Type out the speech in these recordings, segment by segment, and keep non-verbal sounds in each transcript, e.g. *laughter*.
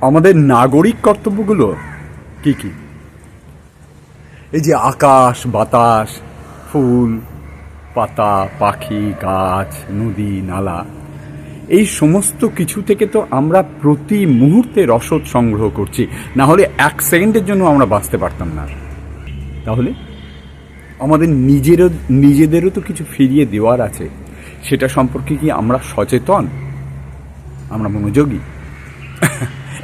আমাদের নাগরিক কর্তব্যগুলো কি কি? এই যে আকাশ, বাতাস, ফুল, পাতা, পাখি, গাছ, নদী, নালা, এই সমস্ত কিছু থেকে তো আমরা প্রতি মুহূর্তে রসদ সংগ্রহ করছি। না হলে এক সেকেন্ডের জন্য আমরা বাঁচতে পারতাম না। তাহলে? আমাদের নিজেরও, নিজেদেরও তো কিছু ফিরিয়ে দেওয়ার আছে। সেটা সম্পর্কে কি আমরা সচেতন? আমরা মনোযোগী?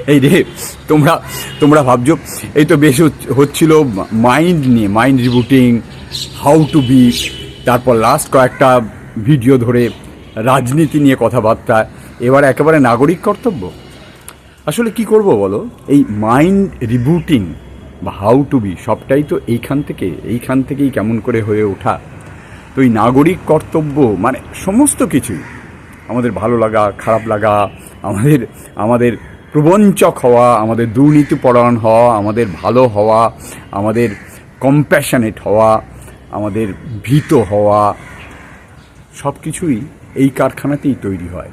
এই রে, তোমরা তোমরা ভাবছ, এই তো বেশ হচ- হচ্ছিল মাইন্ড নিয়ে, mind rebooting, how to be, তারপর লাস্ট কয়েকটা ভিডিও ধরে রাজনীতি নিয়ে কথাবার্তা, এবার একেবারে নাগরিক কর্তব্য। আসলে কি করব বলো? এই মাইন্ড রিবুটিং বা হাউ টু বি, সবটাই তো এইখান থেকে, এইখান থেকেই কেমন করে হয়ে ওঠা। তো এই নাগরিক কর্তব্য মানে সমস্ত কিছুই, আমাদের ভালো লাগা, খারাপ লাগা, আমাদের আমাদের প্রবঞ্চক হওয়া, আমাদের দুর্নীতিপরায়ণ হওয়া, আমাদের ভালো হওয়া, আমাদের কম্প্যাশনেট হওয়া, আমাদের ভীত হওয়া সব কিছুই এই কারখানাতেই তৈরি হয়।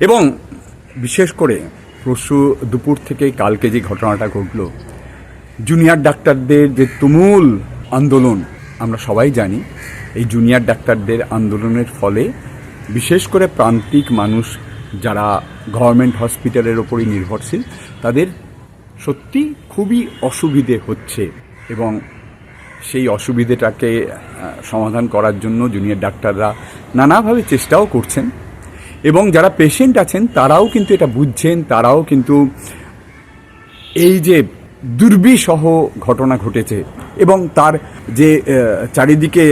এবং বিশেষ করে পরশু দুপুর থেকে কালকে যে ঘটনাটা ঘটল জুনিয়র ডাক্তারদের যে তুমুল আন্দোলন, আমরা সবাই জানি, এই জুনিয়র ডাক্তারদের আন্দোলনের ফলে বিশেষ করে প্রান্তিক মানুষ যারা গভর্নমেন্ট হসপিটালের ওপরই নির্ভরশীল, তাদের সত্যি খুবই অসুবিধে হচ্ছে এবং সেই অসুবিধেটাকে সমাধান করার জন্য জুনিয়র ডাক্তাররা নানাভাবে চেষ্টাও করছেন এবং যারা পেশেন্ট আছেন, তারাও কিন্তু এটা বুঝছেন, তারাও কিন্তু এই যে দুর্বিসহ ঘটনা ঘটেছে এবং তার যে চারিদিকে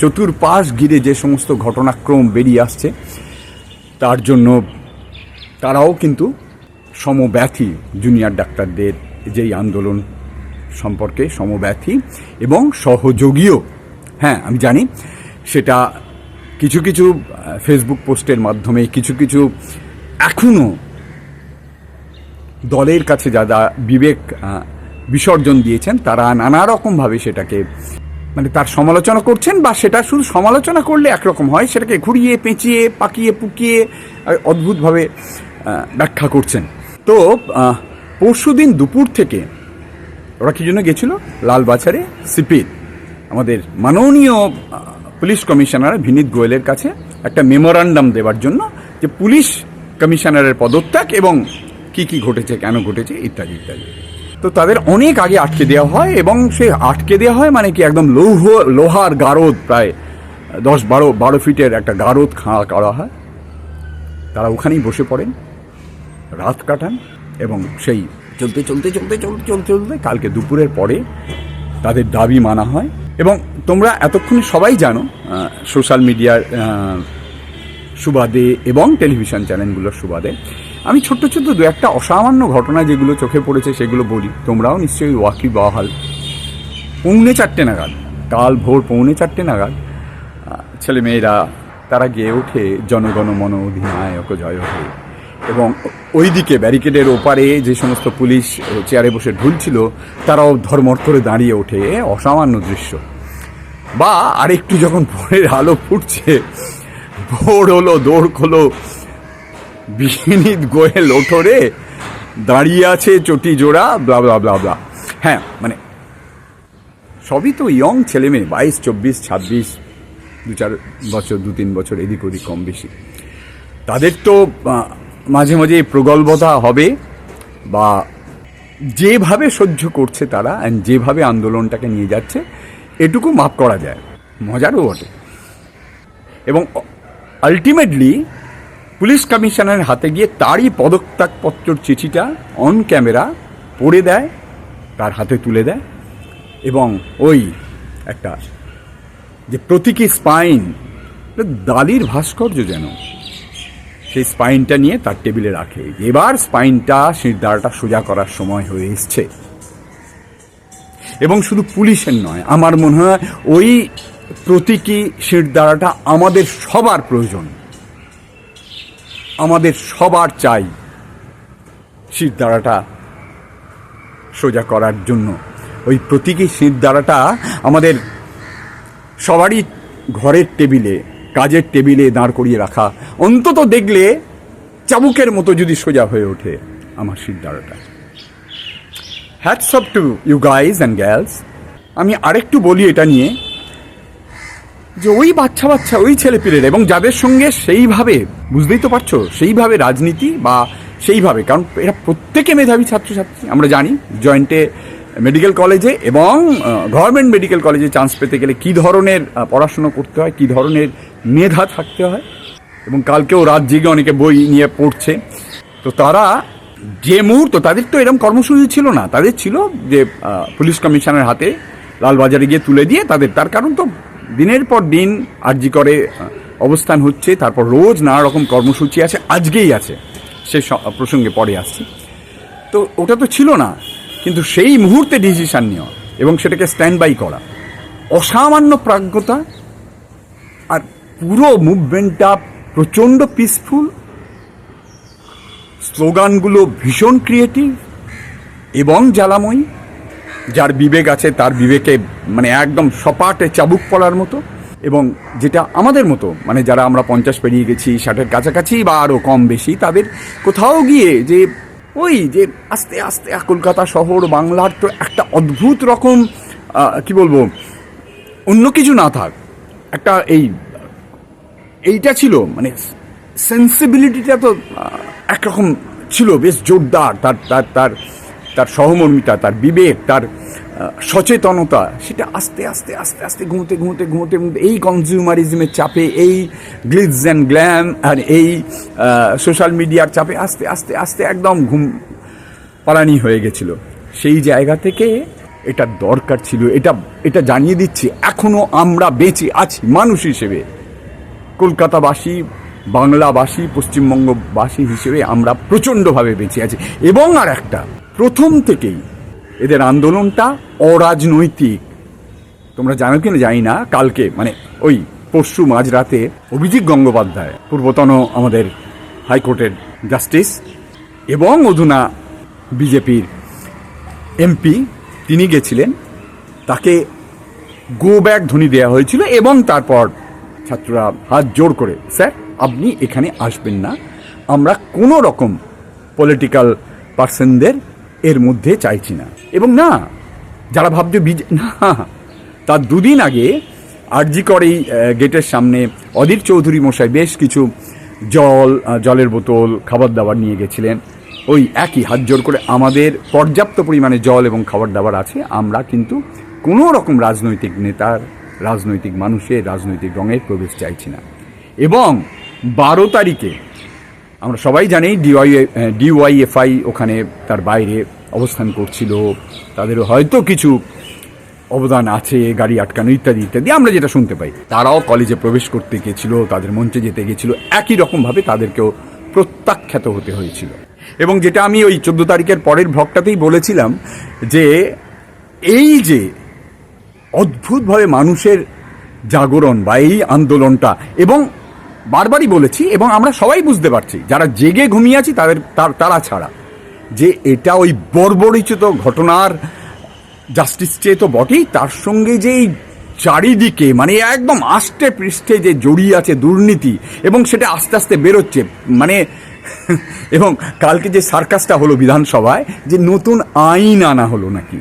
চতুর্পাশ ঘিরে যে সমস্ত ঘটনাক্রম বেরিয়ে আসছে, তার জন্য তারাও কিন্তু সমব্যথী জুনিয়র ডাক্তারদের যেই আন্দোলন সম্পর্কে সমব্যথী এবং সহযোগীও। হ্যাঁ আমি জানি সেটা কিছু কিছু ফেসবুক পোস্টের মাধ্যমে কিছু কিছু এখনও দলের কাছে যারা বিবেক বিসর্জন দিয়েছেন, তারা নানা রকমভাবে সেটাকে মানে তার সমালোচনা করছেন বা সেটা শুধু সমালোচনা করলে একরকম হয়, সেটাকে ঘুরিয়ে, পেঁচিয়ে, পাকিয়ে, পুকিয়ে অদ্ভুতভাবে ব্যাখ্যা করছেন। তো পরশু দিন দুপুর থেকে ওরা কি জন্য গেছিল? লালবাজারে সিপির, আমাদের মাননীয় পুলিশ কমিশনার বিনীত গোয়েলের কাছে একটা মেমোরান্ডাম দেওয়ার জন্য যে পুলিশ কমিশনারের পদত্যাগ এবং কি কি ঘটেছে, কেন ঘটেছে, ইত্যাদি ইত্যাদি। তো তাদের অনেক আগে আটকে দেওয়া হয় এবং সে আটকে দেওয়া হয় মানে কি একদম লৌহ, লোহার গারদ প্রায় দশ বারো বারো ফিটের একটা গারদ খাঁড়া করা হয়। তারা ওখানেই বসে পড়েন। রাত কাটান এবং সেই চলতে চলতে চলতে চলতে চলতে চলতে কালকে দুপুরের পরে তাদের দাবি মানা হয়। এবং তোমরা এতক্ষণে সবাই জানো সোশ্যাল মিডিয়ার সুবাদে এবং টেলিভিশন চ্যানেলগুলোর সুবাদে। আমি ছোট্ট ছোট্ট দু একটা অসামান্য ঘটনা যেগুলো চোখে পড়েছে সেগুলো বলি। তোমরাও নিশ্চয়ই ওয়াকি বহাল। পৌনে চারটে নাগাদ, কাল ভোর পৌনে চারটে নাগাদ ছেলে মেয়েরা তারা গিয়ে ওঠে জনগণ মন অধিনায়ক জয় হে এবং ওইদিকে ব্যারিকেডের ওপারে যে সমস্ত পুলিশ চেয়ারে বসে ঢুলছিল, তারাও ধর্মর করে দাঁড়িয়ে ওঠে অসামান্য দৃশ্য। বা আরেকটু যখন ভোরের আলো ফুটছে, ভোর হলো দৌড় হলো বিনীত গোয়েল ওঠরে দাঁড়িয়ে আছে চটি জোড়া ব্লা ব্লা ব্লা ব্লা হ্যাঁ মানে সবই তো ইয়ং ছেলে মেয়ে বাইশ, চব্বিশ, ছাব্বিশ, দু চার বছর, দু তিন বছর এদিক ওদিক কম বেশি। তাদের তো মাঝে মাঝে প্রগল্ভতা হবে বা যেভাবে সহ্য করছে তারা অ্যান্ড যেভাবে আন্দোলনটাকে নিয়ে যাচ্ছে, এটুকু মাপ করা যায়। মজারও বটে। এবং আলটিমেটলি পুলিশ কমিশনারের হাতে গিয়ে তারই পদত্যাগপত্রর চিঠিটা অন ক্যামেরা পড়ে দেয়, তার হাতে তুলে দেয় এবং ওই একটা যে প্রতীকী স্পাইন দালির ভাস্কর্য যেন সেই স্পাইনটা নিয়ে তার টেবিলে রাখে। এবার স্পাইনটা শিরদাঁড়াটা সোজা করার সময় হয়ে এসছে। এবং শুধু পুলিশের নয়, আমার মনে হয় ওই প্রতীকী শিরদাঁড়াটা আমাদের সবার প্রয়োজন। আমাদের সবার চাই শিরদাঁড়াটা সোজা করার জন্য। ওই প্রতীকী শিরদাঁড়াটা আমাদের সবারই ঘরের টেবিলে কাজের টেবিলে দাঁড় করিয়ে রাখা। অন্তত দেখলে চাবুকের মতো যদি সোজা হয়ে ওঠে আমার সিদ্ধারটা hats off to you guys and girls আমি আরেকটু বলি এটা নিয়ে যে ওই বাচ্চা বাচ্চা, ওই ছেলে পেলেরা এবং যাদের সঙ্গে সেইভাবে, বুঝতেই তো পারছ, সেইভাবে রাজনীতি বা সেইভাবে, কারণ এরা প্রত্যেকে মেধাবী ছাত্রছাত্রী, আমরা জানি জয়েন্টে মেডিকেল কলেজে এবং গভর্নমেন্ট মেডিকেল কলেজে চান্স পেতে গেলে কী ধরনের পড়াশুনো করতে হয়, কী ধরনের মেধা থাকতে হয়? এবং কালকেও রাত জেগে অনেকে বই নিয়ে পড়ছে। তো তারা যে মুহূর্ত, তাদের তো এরকম কর্মসূচি ছিল না। তাদের ছিল যে পুলিশ কমিশনের হাতে লালবাজারে গিয়ে তুলে দিয়ে তাদের, তার কারণ তো দিনের পর দিন আর্জি করে অবস্থান হচ্ছে। তারপর রোজ নানা রকম কর্মসূচি আছে, আজকেই আছে। সে, প্রসঙ্গে পরে আসছি। তো ওটা তো ছিল না। কিন্তু সেই মুহূর্তে ডিসিশন নেওয়া এবং সেটাকে স্ট্যান্ড বাই করা। অসামান্য প্রাজ্ঞতা আর পুরো মুভমেন্টটা প্রচণ্ড পিসফুল স্লোগানগুলো ভীষণ ক্রিয়েটিভ এবং জ্বালাময়ী, যার বিবেক আছে তার বিবেকে মানে একদম সপাটে চাবুক পড়ার মতো এবং যেটা আমাদের মতো মানে যারা আমরা পঞ্চাশ পেরিয়ে গেছি, ষাটের কাছাকাছি বা আরও কম বেশি, তাদের কোথাও গিয়ে যে ওই যে আস্তে আস্তে কলকাতা শহর, বাংলার তো একটা অদ্ভুত রকম কি বলব, অন্য কিছু না থাক, একটা এই, এইটা ছিল মানে সেন্সিবিলিটিটা তো একরকম ছিল, বেশ জোরদার, তার তার তার তার সহমর্মিতা, তার বিবেক, তার সচেতনতা, সেটা আস্তে আস্তে আস্তে আস্তে ঘুমোতে ঘুমোতে ঘুমোতে ঘুমোতে, এই কনজিউমারিজমের চাপে, এই গ্লিজ অ্যান্ড গ্ল্যাম আর এই সোশ্যাল মিডিয়ার চাপে আস্তে আস্তে আস্তে একদম ঘুম পালানি হয়ে গেছিল। সেই জায়গা থেকে এটা দরকার ছিল, এটা এটা জানিয়ে দিচ্ছি এখনও আমরা বেঁচে আছি মানুষ হিসেবে। কলকাতাবাসী, বাংলাবাসী, পশ্চিমবঙ্গবাসী হিসেবে আমরা প্রচণ্ডভাবে বেঁচে আছি। এবং আর একটা প্রথম থেকেই এদের আন্দোলনটা অরাজনৈতিক। তোমরা জানো কি না জানি না। কালকে মানে ওই পরশু মাঝরাতে অভিজিৎ গঙ্গোপাধ্যায়, পূর্বতন আমাদের হাইকোর্টের জাস্টিস, এবং অধুনা বিজেপির এমপি, তিনি গেছিলেন। তাকে গো ব্যাক ধ্বনি দেওয়া হয়েছিল, এবং তারপর ছাত্ররা হাত জোর করে, স্যার, আপনি এখানে আসবেন না। আমরা কোনো রকম পলিটিক্যাল পার্সনদের এর মধ্যে চাইছি না। এবং না, যারা ভাবছে বিজে, না, তার দুদিন আগে আরজি করেই গেটের সামনে অধীর চৌধুরী মশাই বেশ কিছু জল জলের বোতল খাবার দাবার নিয়ে গেছিলেন। ওই একই হাত জোর করে আমাদের পর্যাপ্ত পরিমাণে জল এবং খাবার দাবার আছে। আমরা কিন্তু কোনো রকম রাজনৈতিক নেতার, রাজনৈতিক মানুষের রাজনৈতিক রঙের প্রবেশ চাইছি না। এবং বারো তারিখে আমরা সবাই জানি ডিওয়াই ডিওয়াইএফআই ওখানে তার বাইরে অবস্থান করছিল। তাদের হয়তো কিছু অবদান আছে, গাড়ি আটকানো ইত্যাদি ইত্যাদি। আমরা যেটা শুনতে পাই, তারাও কলেজে প্রবেশ করতে গেছিল, তাদের মঞ্চে যেতে গেছিল। একই রকমভাবে তাদেরকেও প্রত্যাখ্যাত হতে হয়েছিল। এবং যেটা আমি ওই চোদ্দ তারিখের পরের ভ্লগটাতেই বলেছিলাম যে, এই যে অদ্ভুতভাবে মানুষের জাগরণ বা এই আন্দোলনটা এবং বারবারই বলেছি এবং আমরা সবাই বুঝতে পারছি, যারা জেগে ঘুমিয়ে আছি তাদের, তার- তারা ছাড়া, যে এটা ওই বর্বরিচিত ঘটনার জাস্টিস চেয়ে তো বটেই, তার সঙ্গে যে এই চারিদিকে মানে একদম আষ্টে পৃষ্ঠে যে জড়িয়ে আছে দুর্নীতি, এবং সেটা আস্তে আস্তে বেরোচ্ছে মানে *laughs* এবং কালকে যে সার্কাসটা হলো বিধানসভায়, যে নতুন আইন আনা হলো নাকি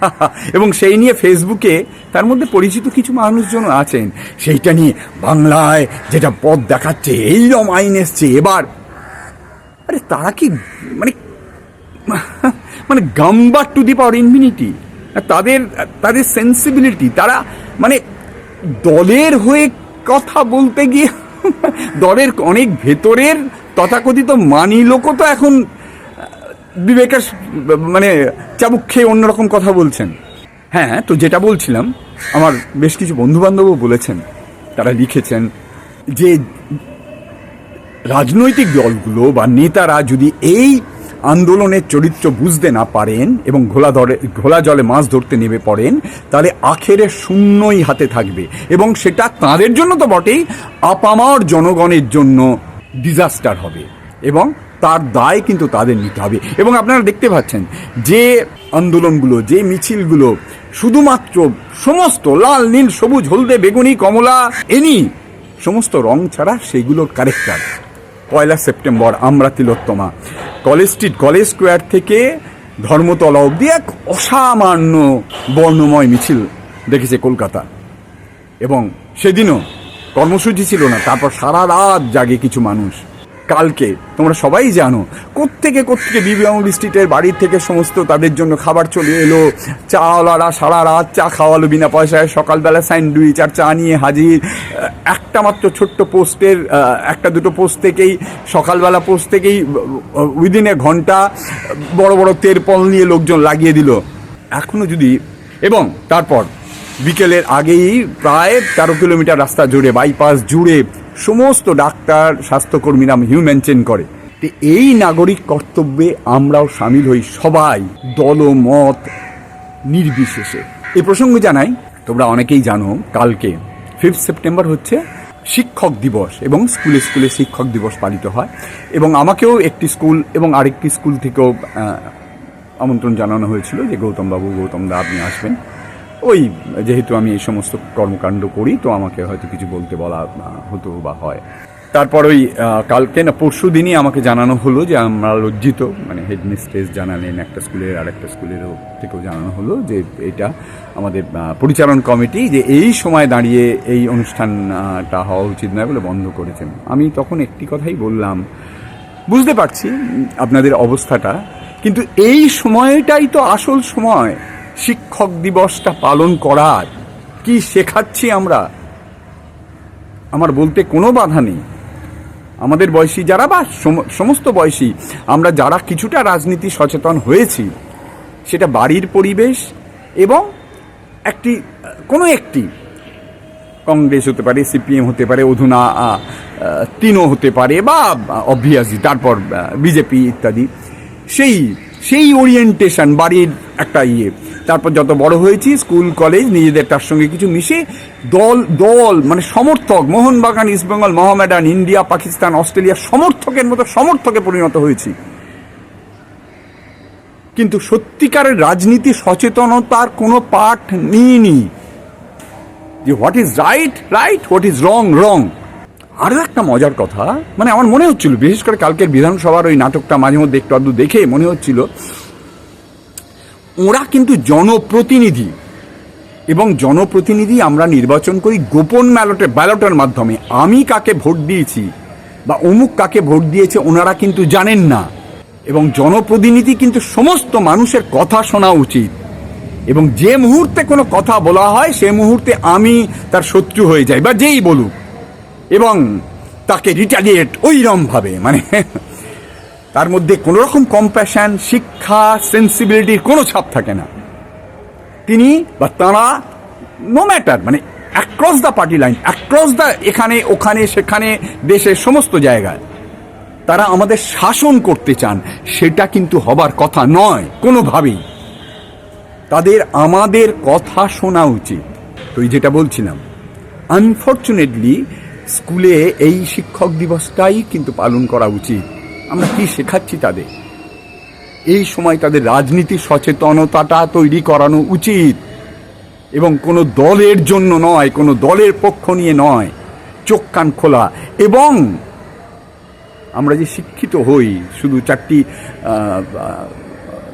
*laughs* এবং সেই নিয়ে ফেসবুকে তার মধ্যে পরিচিত কিছু মানুষজন আছেন। সেইটা নিয়ে বাংলায় যেটা পথ দেখাচ্ছে এইরকম আইন এসছে। এবার, আরে তারা কি মানে *laughs* মানে গাম্বার টু দি পাওয়ার ইনফিনিটি। তাদের তাদের সেন্সিবিলিটি তারা মানে দলের হয়ে কথা বলতে গিয়ে, *laughs* দলের অনেক ভেতরের তথাকথিত মানি লোকও তো এখন বিবেকের মানে চাবুক খেয়ে অন্যরকম কথা বলছেন। হ্যাঁ তো যেটা বলছিলাম, আমার বেশ কিছু বন্ধু বান্ধবও বলেছেন, তারা লিখেছেন যে রাজনৈতিক দলগুলো বা নেতারা যদি এই আন্দোলনের চরিত্র বুঝতে না পারেন এবং ঘোলা ধরে, ঘোলা জলে মাছ ধরতে নেমে পড়েন, তাহলে আখেরে শূন্যই হাতে থাকবে এবং সেটা তাদের জন্য তো বটেই, আপামার জনগণের জন্য ডিজাস্টার হবে এবং তার দায় কিন্তু তাদের নিতে হবে। এবং আপনারা দেখতে পাচ্ছেন যে আন্দোলনগুলো, যে মিছিলগুলো, শুধুমাত্র সমস্ত লাল, নীল, সবুজ, হলদে, বেগুনি, কমলা, এনি সমস্ত রং ছাড়া সেগুলোর ক্যারেক্টার পয়লা সেপ্টেম্বর, আমরা Tilottama. College Street, College Square থেকে ধর্মতলা অব্দি এক অসামান্য বর্ণময় মিছিল দেখেছে কলকাতা। এবং সেদিনও কর্মসূচি ছিল না, তারপর সারা রাত জাগে কিছু মানুষ। কালকে, তোমরা সবাই জানো, কোত্থেকে কোত্থেকে বিবিএম স্ট্রিটের বাড়ির থেকে সমস্ত তাদের জন্য খাবার চলে এলো। চাওয়ালারা সারা রাত চা খাওয়ালো বিনা পয়সায়। সকালবেলা স্যান্ডউইচ আর চা নিয়ে হাজির। একটা মাত্র ছোট্ট পোস্টের একটা দুটো পোস্ট থেকেই, সকালবেলা পোস্ট থেকেই উইদিন এ ঘণ্টা, বড় বড় তেরপল নিয়ে লোকজন লাগিয়ে দিল। এখনও যদি, এবং তারপর, বিকেলের আগেই প্রায় তেরো কিলোমিটার রাস্তা জুড়ে বাইপাস জুড়ে সমস্ত ডাক্তার, স্বাস্থ্যকর্মীরা হিউম্যান চেন করে। এই নাগরিক কর্তব্যে আমরাও সামিল হই সবাই, দলমত, নির্বিশেষে। এই প্রসঙ্গে জানাই, তোমরা অনেকেই জানো, কালকে ফিফথ সেপ্টেম্বর হচ্ছে শিক্ষক দিবস এবং স্কুলে স্কুলে শিক্ষক দিবস পালিত হয় এবং আমাকেও একটি স্কুল এবং আরেকটি স্কুল থেকেও আমন্ত্রণ জানানো হয়েছিল যে গৌতমবাবু, গৌতম দা আপনি আসবেন। ওই, যেহেতু আমি এই সমস্ত কর্মকাণ্ড করি, তো আমাকে হয়তো কিছু বলতে বলা হতো বা হয়। তারপর ওই কালকে না, পরশু দিনই আমাকে জানানো হলো যে আমরা লজ্জিত মানে হেডমিস্ট্রেস জানালেন একটা স্কুলের আর একটা স্কুলেরও থেকেও জানানো হলো যে এটা আমাদের পরিচালন কমিটি যে এই সময় দাঁড়িয়ে এই অনুষ্ঠানটা হওয়া উচিত নয় বলে বন্ধ করেছেন। আমি তখন একটি কথাই বললাম, বুঝতে পারছি আপনাদের অবস্থাটা, কিন্তু এই সময়টাই তো আসল সময়। শিক্ষক দিবসটা পালন করার কি শেখাচ্ছি আমরা? আমার বলতে কোনো বাধা নেই। আমাদের বয়সী যারা বা সমস্ত বয়সী, আমরা যারা কিছুটা রাজনীতি সচেতন হয়েছি, সেটা বাড়ির পরিবেশ এবং একটি, কোনো একটি, কংগ্রেস হতে পারে, সিপিএম হতে পারে, অধুনা তিনও হতে পারে বা অবভিয়াসলি তারপর বিজেপি ইত্যাদি, সেই সেই ওরিয়েন্টেশন বাড়ির একটা ইয়ে। তারপর যত বড় হয়েছি, স্কুল, কলেজ, নিজেদের তার সঙ্গে কিছু মিশে দল দল মানে সমর্থক, Mohun Bagan East Bengal Mohammedan, India, Pakistan, Australia সমর্থকের মতো সমর্থকে পরিণত হয়েছি। কিন্তু সত্যিকারের রাজনীতি সচেতনতার কোনো পাঠ নিইনি। যে what is right right what is wrong wrong আরও একটা মজার কথা মানে আমার মনে হচ্ছিল, বিশেষ করে কালকের বিধানসভার ওই নাটকটা মাঝে মধ্যে একটু আধটু দেখে মনে হচ্ছিল ওরা কিন্তু জনপ্রতিনিধি। এবং জনপ্রতিনিধি আমরা নির্বাচন করি গোপন ব্যালটে, ব্যালটের মাধ্যমে। আমি কাকে ভোট দিয়েছি বা অমুক কাকে ভোট দিয়েছে ওনারা কিন্তু জানেন না। এবং জনপ্রতিনিধি কিন্তু সমস্ত মানুষের কথা শোনা উচিত। এবং যে মুহূর্তে কোনো কথা বলা হয়, সে মুহূর্তে আমি তার শত্রু হয়ে যাই, বা যেই বলুক। এবং তাকে রিটালিয়েট ওইরম ভাবে মানে *laughs* তার মধ্যে কোনো রকম কম্প্যাশন শিক্ষা সেন্সিবিলিটির কোনো ছাপ থাকে না। তিনি বা তাঁরা নো ম্যাটার মানে across the party line across the এখানে, ওখানে, সেখানে, দেশের সমস্ত জায়গায়, তারা আমাদের শাসন করতে চান, সেটা কিন্তু হবার কথা নয়, কোনোভাবেই। তাদের আমাদের কথা শোনা উচিত। তো যেটা বলছিলাম আনফর্চুনেটলি স্কুলে এই শিক্ষক দিবসটাই কিন্তু পালন করা উচিত। আমরা কি শেখাচ্ছি তাদের? এই সময় তাদের রাজনীতি সচেতনতাটা তৈরি করানো উচিত। এবং কোনো দলের জন্য নয়, কোনো দলের পক্ষ নিয়ে নয়। চোখ কান খোলা। এবং আমরা যে শিক্ষিত হই, শুধু চারটি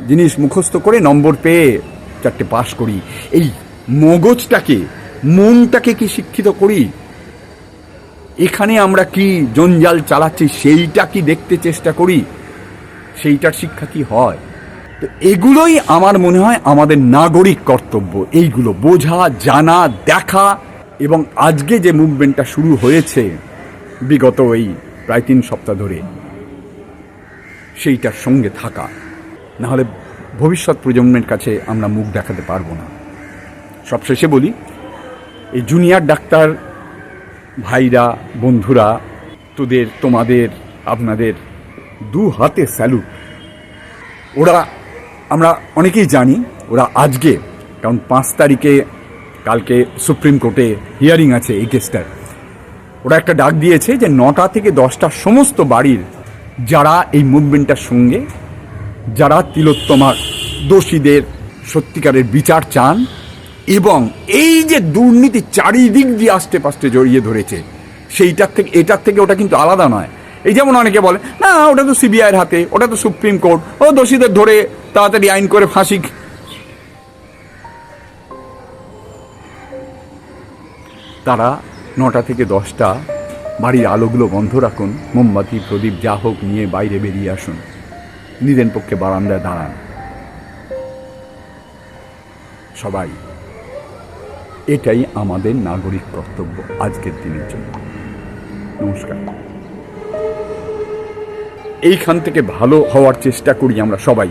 জিনিস মুখস্থ করে নম্বর পেয়ে চারটে পাশ করি। এই মগজটাকে, মনটাকে কি শিক্ষিত করি? এখানে আমরা কি জঞ্জাল চালাচ্ছি, সেইটা কি দেখতে চেষ্টা করি? সেইটার শিক্ষা কি হয়? তো এগুলোই আমার মনে হয় আমাদের নাগরিক কর্তব্য। এইগুলো বোঝা, জানা, দেখা এবং আজকে যে মুভমেন্টটা শুরু হয়েছে বিগত এই প্রায় তিন সপ্তাহ ধরে, সেইটার সঙ্গে থাকা। নাহলে ভবিষ্যৎ প্রজন্মের কাছে আমরা মুখ দেখাতে পারব না। সবশেষে বলি, এই জুনিয়র ডাক্তার ভাইরা, বন্ধুরা, তোদের, তোমাদের, আপনাদের দু হাতে স্যালুট ওরা, আমরা অনেকেই জানি, ওরা আজকে, কারণ পাঁচ তারিখে কালকে সুপ্রিম কোর্টে হিয়ারিং আছে এই কেসটার ওরা একটা ডাক দিয়েছে যে নটা থেকে দশটা সমস্ত বাড়ির যারা এই মুভমেন্টটার সঙ্গে, যারা তিলোত্তমার দোষীদের সত্যিকারের বিচার চান এবং এই যে দুর্নীতি চারিদিক দিয়ে আস্তে পাস্তে জড়িয়ে ধরেছে, সেইটার থেকে, এটার থেকে ওটা কিন্তু আলাদা নয়। এই যেমন অনেকে বলে, না, ওটা তো সিবিআইয়ের হাতে, ওটা তো সুপ্রিম কোর্ট, ও দোষীদের ধরে তাড়াতাড়ি আইন করে ফাঁসি। তারা নটা থেকে দশটা, বাড়ির আলোগুলো বন্ধ রাখুন, মোমবাতি, প্রদীপ যা হোক নিয়ে বাইরে বেরিয়ে আসুন। নিজের পক্ষে বারান্দায় দাঁড়ান। সবাই এটাই আমাদের নাগরিক কর্তব্য আজকের দিনের জন্য। নমস্কার। এইখান থেকে ভালো হওয়ার চেষ্টা করি আমরা সবাই।